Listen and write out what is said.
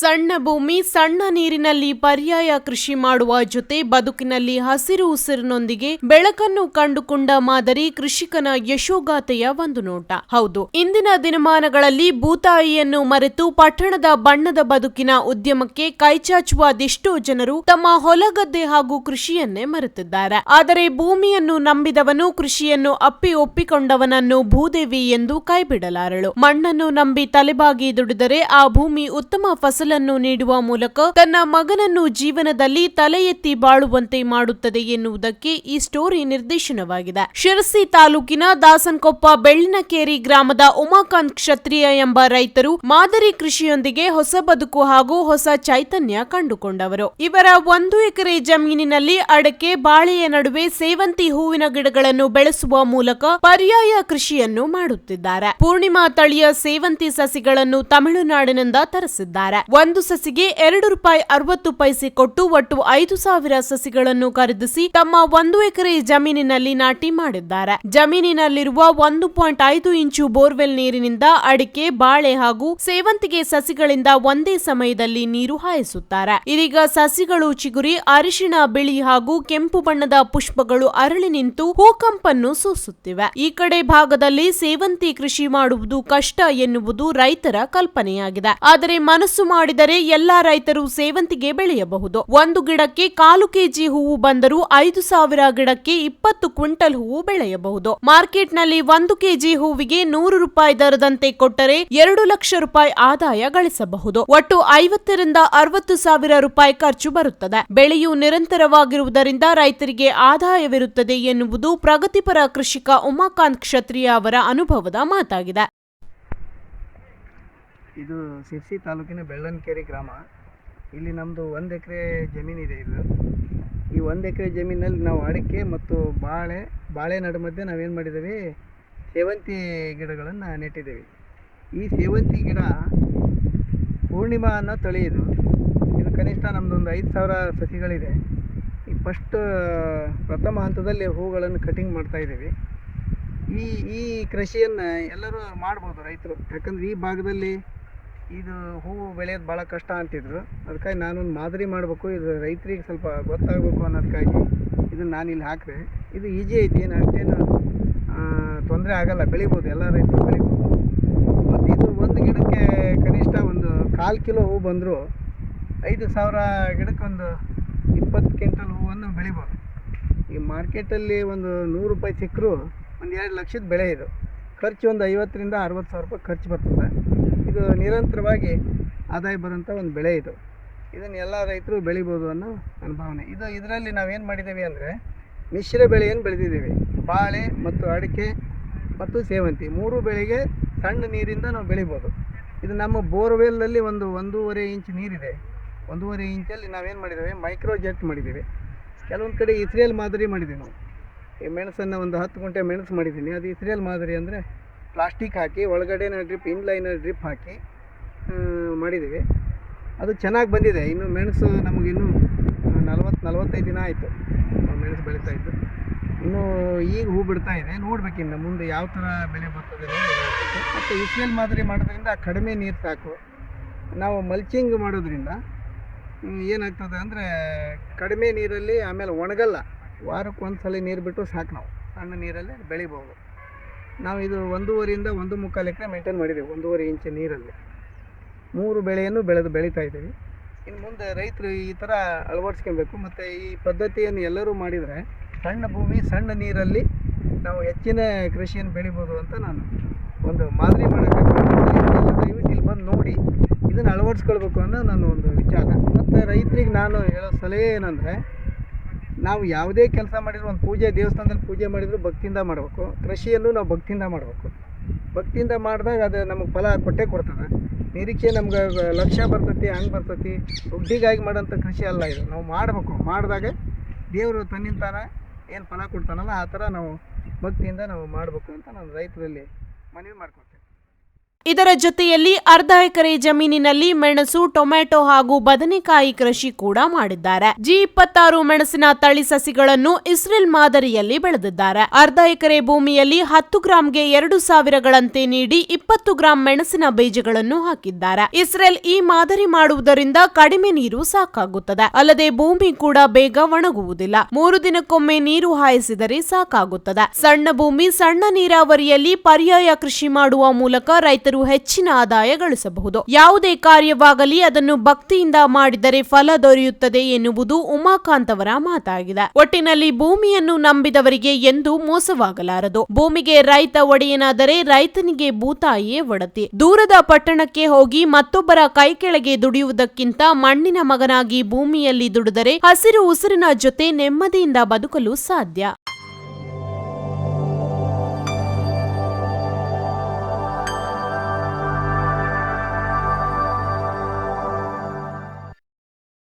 ಸಣ್ಣ ಭೂಮಿ, ಸಣ್ಣ ನೀರಿನಲ್ಲಿ ಪರ್ಯಾಯ ಕೃಷಿ ಮಾಡುವ ಜೊತೆ ಬದುಕಿನಲ್ಲಿ ಹಸಿರು ಉಸಿರಿನೊಂದಿಗೆ ಬೆಳಕನ್ನು ಕಂಡುಕೊಂಡ ಮಾದರಿ ಕೃಷಿಕನ ಯಶೋಗಾಥೆಯ ಒಂದು ನೋಟ. ಹೌದು, ಇಂದಿನ ದಿನಮಾನಗಳಲ್ಲಿ ಭೂತಾಯಿಯನ್ನು ಮರೆತು ಪಟ್ಟಣದ ಬಣ್ಣದ ಬದುಕಿನ ಉದ್ಯಮಕ್ಕೆ ಕೈಚಾಚುವ ಅದೆಷ್ಟೋ ಜನರು ತಮ್ಮ ಹೊಲಗದ್ದೆ ಹಾಗೂ ಕೃಷಿಯನ್ನೇ ಮರೆತಿದ್ದಾರೆ. ಆದರೆ ಭೂಮಿಯನ್ನು ನಂಬಿದವನು ಕೃಷಿಯನ್ನು ಅಪ್ಪಿ ಒಪ್ಪಿಕೊಂಡವನನ್ನು ಭೂದೇವಿ ಎಂದು ಕೈಬಿಡಲಾರಳು. ಮಣ್ಣನ್ನು ನಂಬಿ ತಲೆಬಾಗಿ ದುಡಿದರೆ ಆ ಭೂಮಿ ಉತ್ತಮ ಫಸಲನ್ನು ನೀಡುವ ಮೂಲಕ ತನ್ನ ಮಗನನ್ನು ಜೀವನದಲ್ಲಿ ತಲೆ ಎತ್ತಿ ಬಾಳುವಂತೆ ಮಾಡುತ್ತದೆ ಎನ್ನುವುದಕ್ಕೆ ಈ ಸ್ಟೋರಿ ನಿರ್ದೇಶನವಾಗಿದೆ. ಶಿರಸಿ ತಾಲೂಕಿನ ದಾಸನ್ಕೊಪ್ಪ ಬೆಳ್ಳಿನಕೇರಿ ಗ್ರಾಮದ ಉಮಾಕಾಂತ್ ಕ್ಷತ್ರಿಯ ಎಂಬ ರೈತರು ಮಾದರಿ ಕೃಷಿಯೊಂದಿಗೆ ಹೊಸ ಬದುಕು ಹಾಗೂ ಹೊಸ ಚೈತನ್ಯ ಕಂಡುಕೊಂಡವರು. ಇವರ ಒಂದು ಎಕರೆ ಜಮೀನಿನಲ್ಲಿ ಅಡಕೆ, ಬಾಳೆಯ ನಡುವೆ ಸೇವಂತಿ ಹೂವಿನ ಗಿಡಗಳನ್ನು ಬೆಳೆಸುವ ಮೂಲಕ ಪರ್ಯಾಯ ಕೃಷಿಯನ್ನು ಮಾಡುತ್ತಿದ್ದಾರೆ. ಪೂರ್ಣಿಮಾ ತಳಿಯ ಸೇವಂತಿ ಸಸಿಗಳನ್ನು ತಮಿಳುನಾಡಿನಿಂದ ತರಿಸಿದ್ದಾರೆ. ಒಂದು ಸಸಿಗೆ ಎರಡು ರೂಪಾಯಿ ಅರವತ್ತು ಪೈಸೆ ಕೊಟ್ಟು ಒಟ್ಟು ಐದು ಸಾವಿರ ಸಸಿಗಳನ್ನು ಖರೀದಿಸಿ ತಮ್ಮ ಒಂದು ಎಕರೆ ಜಮೀನಿನಲ್ಲಿ ನಾಟಿ ಮಾಡಿದ್ದಾರೆ. ಜಮೀನಿನಲ್ಲಿರುವ ಒಂದು ಪಾಯಿಂಟ್ ಐದು ಇಂಚು ಬೋರ್ವೆಲ್ ನೀರಿನಿಂದ ಅಡಿಕೆ, ಬಾಳೆ ಹಾಗೂ ಸೇವಂತಿಗೆ ಸಸಿಗಳಿಂದ ಒಂದೇ ಸಮಯದಲ್ಲಿ ನೀರು ಹಾಯಿಸುತ್ತಾರೆ. ಇದೀಗ ಸಸಿಗಳು ಚಿಗುರಿ, ಅರಿಶಿಣ, ಬಿಳಿ ಹಾಗೂ ಕೆಂಪು ಬಣ್ಣದ ಪುಷ್ಪಗಳು ಅರಳಿ ನಿಂತು ಹೂಕಂಪನ್ನು ಸೂಸುತ್ತಿವೆ. ಈ ಕಡೆ ಭಾಗದಲ್ಲಿ ಸೇವಂತಿ ಕೃಷಿ ಮಾಡುವುದು ಕಷ್ಟ ಎನ್ನುವುದು ರೈತರ ಕಲ್ಪನೆಯಾಗಿದೆ. ಆದರೆ ಮನಸ್ಸು ಮಾಡಿದರೆ ಎಲ್ಲಾ ರೈತರು ಸೇವಂತಿಗೆ ಬೆಳೆಯಬಹುದು. ಒಂದು ಗಿಡಕ್ಕೆ ಕಾಲು ಕೆಜಿ ಹೂವು ಬಂದರೂ ಐದು ಸಾವಿರ ಗಿಡಕ್ಕೆ ಇಪ್ಪತ್ತು ಕ್ವಿಂಟಲ್ ಹೂವು ಬೆಳೆಯಬಹುದು. ಮಾರ್ಕೆಟ್ನಲ್ಲಿ ಒಂದು ಕೆಜಿ ಹೂವಿಗೆ ನೂರು ರೂಪಾಯಿ ದರದಂತೆ ಕೊಟ್ಟರೆ ಎರಡು ಲಕ್ಷ ರೂಪಾಯಿ ಆದಾಯ ಗಳಿಸಬಹುದು. ಒಟ್ಟು ಐವತ್ತರಿಂದ ಅರವತ್ತು ಸಾವಿರ ರೂಪಾಯಿ ಖರ್ಚು ಬರುತ್ತದೆ. ಬೆಳೆಯು ನಿರಂತರವಾಗಿರುವುದರಿಂದ ರೈತರಿಗೆ ಆದಾಯವಿರುತ್ತದೆ ಎನ್ನುವುದು ಪ್ರಗತಿಪರ ಕೃಷಿಕ ಉಮಾಕಾಂತ್ ಕ್ಷತ್ರಿಯ ಅವರ ಅನುಭವದ ಮಾತಾಗಿದೆ. ಇದು ಸಿರ್ಸಿ ತಾಲೂಕಿನ ಬೆಳ್ಳನ್ಕೆರೆ ಗ್ರಾಮ. ಇಲ್ಲಿ ನಮ್ಮದು ಒಂದು ಎಕರೆ ಜಮೀನಿದೆ ಇದು ಈ ಒಂದು ಎಕರೆ ಜಮೀನಲ್ಲಿ ನಾವು ಅಡಿಕೆ ಮತ್ತು ಬಾಳೆ ಬಾಳೆ ನಡು ಮಧ್ಯೆ ನಾವೇನು ಮಾಡಿದ್ದೀವಿ ಸೇವಂತಿ ಗಿಡಗಳನ್ನು ನೆಟ್ಟಿದ್ದೇವೆ ಈ ಸೇವಂತಿ ಗಿಡ ಪೂರ್ಣಿಮಾ ಅನ್ನೋ ತಳಿ ಇದು. ಇದು ಕನಿಷ್ಠ ನಮ್ಮದು ಒಂದು ಐದು ಸಾವಿರ ಸಸಿಗಳಿದೆ. ಈ ಫಸ್ಟ್ ಪ್ರಥಮ ಹಂತದಲ್ಲಿ ಹೂಗಳನ್ನು ಕಟಿಂಗ್ ಮಾಡ್ತಾ ಇದ್ದೀವಿ. ಈ ಈ ಕೃಷಿಯನ್ನು ಎಲ್ಲರೂ ಮಾಡ್ಬೋದು ರೈತರು. ಯಾಕಂದ್ರೆ ಈ ಭಾಗದಲ್ಲಿ ಇದು ಹೂವು ಬೆಳೆಯೋದು ಭಾಳ ಕಷ್ಟ ಅಂತಿದ್ರು. ಅದಕ್ಕಾಗಿ ನಾನೊಂದು ಮಾದರಿ ಮಾಡಬೇಕು. ಇದು ರೈತರಿಗೆ ಸ್ವಲ್ಪ ಗೊತ್ತಾಗಬೇಕು ಅನ್ನೋದಕ್ಕಾಗಿ ಇದನ್ನು ನಾನು ಇಲ್ಲಿ ಹಾಕಿದೆ. ಇದು ಈಜಿ ಐತಿ, ಏನು ಅಷ್ಟೇನು ತೊಂದರೆ ಆಗಲ್ಲ. ಬೆಳಿಬೋದು, ಎಲ್ಲ ರೈತರು ಬೆಳಿಬೋದು. ಮತ್ತು ಇದು ಒಂದು ಗಿಡಕ್ಕೆ ಕನಿಷ್ಠ ಒಂದು ಕಾಲು ಕಿಲೋ ಹೂವು ಬಂದರೂ ಐದು ಸಾವಿರ ಗಿಡಕ್ಕೆ ಒಂದು ಇಪ್ಪತ್ತು ಕ್ವಿಂಟಲ್ ಹೂವನ್ನು ಬೆಳಿಬೋದು. ಈ ಮಾರ್ಕೆಟಲ್ಲಿ ಒಂದು ನೂರು ರೂಪಾಯಿ ಸಿಕ್ಕರೂ ಒಂದು ಎರಡು ಲಕ್ಷದ ಬೆಳೆ ಇದು. ಖರ್ಚು ಒಂದು ಐವತ್ತರಿಂದ ಅರವತ್ತು ಸಾವಿರ ರೂಪಾಯಿ ಖರ್ಚು ಬರ್ತದೆ. ಇದು ನಿರಂತರವಾಗಿ ಆದಾಯ ಬರುವಂಥ ಒಂದು ಬೆಳೆ ಇದು. ಇದನ್ನು ಎಲ್ಲ ರೈತರು ಬೆಳಿಬೋದು ಅನ್ನೋ ನನ್ನ ಭಾವನೆ ಇದು ಇದರಲ್ಲಿ ನಾವೇನು ಮಾಡಿದ್ದೀವಿ ಅಂದರೆ ಮಿಶ್ರ ಬೆಳೆಯನ್ನು ಬೆಳೆದಿದ್ದೀವಿ. ಬಾಳೆ ಮತ್ತು ಅಡಿಕೆ ಮತ್ತು ಸೇವಂತಿ. ಮೂರು ಬೆಳೆಗೆ ಸಣ್ಣ ನೀರಿಂದ ನಾವು ಬೆಳಿಬೋದು. ಇದು ನಮ್ಮ ಬೋರ್ವೆಲ್ನಲ್ಲಿ ಒಂದು ಒಂದೂವರೆ ಇಂಚ್ ನೀರಿದೆ. ಒಂದೂವರೆ ಇಂಚಲ್ಲಿ ನಾವೇನು ಮಾಡಿದ್ದೇವೆ ಮೈಕ್ರೋ ಜೆಟ್ ಮಾಡಿದ್ದೀವಿ ಕೆಲವೊಂದು ಕಡೆ ಇಸ್ರೇಲ್ ಮಾದರಿ ಮಾಡಿದ್ದೀವಿ ನಾವು. ಈ ಮೆಣಸನ್ನು ಒಂದು ಹತ್ತು ಗುಂಟೆ ಮೆಣಸು ಮಾಡಿದ್ದೀನಿ ಅದು ಇಸ್ರೇಲ್ ಮಾದರಿ ಅಂದರೆ ಪ್ಲಾಸ್ಟಿಕ್ ಹಾಕಿ, ಒಳಗಡೆನ ಡ್ರಿಪ್ ಇನ್ಲೈನರ್ ಡ್ರಿಪ್ ಹಾಕಿ ಮಾಡಿದ್ದೀವಿ ಅದು ಚೆನ್ನಾಗಿ ಬಂದಿದೆ. ಇನ್ನು ಮೆಣಸು ನಮಗಿನ್ನೂ ನಲ್ವತ್ತು ನಲವತ್ತೈದು ದಿನ ಆಯಿತು. ಮೆಣಸು ಬೆಳೀತಾ ಇದ್ದು. ಇನ್ನು ಈಗ ಹೂ ಬಿಡ್ತಾ ಇದೆ. ನೋಡ್ಬೇಕಿನ್ನು ಮುಂದೆ ಯಾವ ಥರ ಬೆಳೆ ಬರ್ತದೆ. ಮತ್ತು ಇಸ್ರೇಲ್ ಮಾದರಿ ಮಾಡೋದ್ರಿಂದ ಕಡಿಮೆ ನೀರು ಸಾಕು. ನಾವು ಮಲ್ಚಿಂಗ್ ಮಾಡೋದ್ರಿಂದ ಏನಾಗ್ತದೆ ಅಂದರೆ ಕಡಿಮೆ ನೀರಲ್ಲಿ ಆಮೇಲೆ ಒಣಗಲ್ಲ. ವಾರಕ್ಕೆ ಒಂದು ಸಲ ನೀರು ಬಿಟ್ಟು ಸಾಕು ನಾವು. ಸಣ್ಣ ನೀರಲ್ಲಿ ಬೆಳಿಬೋದು. ನಾವು ಇದು ಒಂದೂವರೆಯಿಂದ ಒಂದು ಮುಕ್ಕಾಲು ಎಕರೆ ಮೇಂಟೈನ್ ಮಾಡಿದ್ದೀವಿ, ಒಂದೂವರೆ ಇಂಚು ನೀರಲ್ಲಿ. ಮೂರು ಬೆಳೆಯನ್ನು ಬೆಳೆದು ಬೆಳೀತಾ ಇದ್ದೀವಿ. ಇನ್ನು ಮುಂದೆ ರೈತರು ಈ ಥರ ಅಳವಡಿಸ್ಕೊಬೇಕು. ಮತ್ತು ಈ ಪದ್ಧತಿಯನ್ನು ಎಲ್ಲರೂ ಮಾಡಿದರೆ ಸಣ್ಣ ಭೂಮಿ, ಸಣ್ಣ ನೀರಲ್ಲಿ ನಾವು ಹೆಚ್ಚಿನ ಕೃಷಿಯನ್ನು ಬೆಳಿಬೋದು ಅಂತ ನಾನು ಒಂದು ಮಾದರಿ ಮಾಡೋಕ್ಕೆ ದಯವಿಟ್ಟು ಇಲ್ಲಿ ಬಂದು ನೋಡಿ, ಇದನ್ನು ಅಳವಡಿಸ್ಕೊಳ್ಬೇಕು ಅನ್ನೋ ನನ್ನ ಒಂದು ವಿಚಾರ. ಮತ್ತು ರೈತರಿಗೆ ನಾನು ಹೇಳೋ ಸಲಹೆ ಏನಂದರೆ ನಾವು ಯಾವುದೇ ಕೆಲಸ ಮಾಡಿದ್ರು, ಒಂದು ಪೂಜೆ, ದೇವಸ್ಥಾನದಲ್ಲಿ ಪೂಜೆ ಮಾಡಿದ್ರು ಭಕ್ತಿಯಿಂದ ಮಾಡಬೇಕು. ಕೃಷಿಯಲ್ಲೂ ನಾವು ಭಕ್ತಿಯಿಂದ ಮಾಡಬೇಕು. ಭಕ್ತಿಯಿಂದ ಮಾಡಿದಾಗ ಅದು ನಮಗೆ ಫಲ ಕೊಟ್ಟೇ ಕೊಡ್ತದೆ. ನಿರೀಕ್ಷೆ ನಮ್ಗೆ ಲಕ್ಷ್ಯ ಬರ್ತೈತಿ, ಹಂಗೆ ಬರ್ತೈತಿ. ದುಡ್ಡಿಗಾಗಿ ಮಾಡೋಂಥ ಕೃಷಿ ಅಲ್ಲ ಇದು. ನಾವು ಮಾಡಬೇಕು. ಮಾಡಿದಾಗ ದೇವರು ತನ್ನಿಂತಾನ ಏನು ಫಲ ಕೊಡ್ತಾನಲ್ಲ, ಆ ಥರ ನಾವು ಭಕ್ತಿಯಿಂದ ನಾವು ಮಾಡಬೇಕು ಅಂತ ನಾನು ರೈತರಲ್ಲಿ ಮನವಿ ಮಾಡ್ಕೊತೀನಿ ಇದರ ಜೊತೆಯಲ್ಲಿ ಅರ್ಧ ಎಕರೆ ಜಮೀನಿನಲ್ಲಿ ಮೆಣಸು ಟೊಮೆಟೊ ಹಾಗೂ ಬದನೆಕಾಯಿ ಕೃಷಿ ಕೂಡ ಮಾಡಿದ್ದಾರೆ. ಜಿ ಇಪ್ಪತ್ತಾರು ಮೆಣಸಿನ ತಳಿ ಸಸಿಗಳನ್ನು ಇಸ್ರೇಲ್ ಮಾದರಿಯಲ್ಲಿ ಬೆಳೆದಿದ್ದಾರೆ. ಅರ್ಧ ಎಕರೆ ಭೂಮಿಯಲ್ಲಿ ಹತ್ತು ಗ್ರಾಂಗೆ ಎರಡು ಸಾವಿರಗಳಂತೆ ನೀಡಿ ಇಪ್ಪತ್ತು ಗ್ರಾಂ ಮೆಣಸಿನ ಬೀಜಗಳನ್ನು ಹಾಕಿದ್ದಾರೆ. ಇಸ್ರೇಲ್ ಈ ಮಾದರಿ ಮಾಡುವುದರಿಂದ ಕಡಿಮೆ ನೀರು ಸಾಕಾಗುತ್ತದೆ. ಅಲ್ಲದೆ ಭೂಮಿ ಕೂಡ ಬೇಗ ಒಣಗುವುದಿಲ್ಲ. ಮೂರು ದಿನಕ್ಕೊಮ್ಮೆ ನೀರು ಹಾಯಿಸಿದರೆ ಸಾಕಾಗುತ್ತದೆ. ಸಣ್ಣ ಭೂಮಿ ಸಣ್ಣ ನೀರಾವರಿಯಲ್ಲಿ ಪರ್ಯಾಯ ಕೃಷಿ ಮಾಡುವ ಮೂಲಕ ರೈತರು ಹೆಚ್ಚಿನ ಆದಾಯ ಗಳಿಸಬಹುದು. ಯಾವುದೇ ಕಾರ್ಯವಾಗಲಿ ಅದನ್ನು ಭಕ್ತಿಯಿಂದ ಮಾಡಿದರೆ ಫಲ ದೊರೆಯುತ್ತದೆ ಎನ್ನುವುದು ಉಮಾಕಾಂತ್ ಅವರ ಮಾತಾಗಿದೆ. ಒಟ್ಟಿನಲ್ಲಿ ಭೂಮಿಯನ್ನು ನಂಬಿದವರಿಗೆ ಎಂದು ಮೋಸವಾಗಲಾರದು. ಭೂಮಿಗೆ ರೈತ ಒಡೆಯನಾದರೆ ರೈತನಿಗೆ ಭೂತಾಯಿಯೇ ಒಡತಿ. ದೂರದ ಪಟ್ಟಣಕ್ಕೆ ಹೋಗಿ ಮತ್ತೊಬ್ಬರ ಕೈ ಕೆಳಗೆ ದುಡಿಯುವುದಕ್ಕಿಂತ ಮಣ್ಣಿನ ಮಗನಾಗಿ ಭೂಮಿಯಲ್ಲಿ ದುಡಿದರೆ ಹಸಿರು ಉಸಿರಿನ ಜೊತೆ ನೆಮ್ಮದಿಯಿಂದ ಬದುಕಲು ಸಾಧ್ಯ.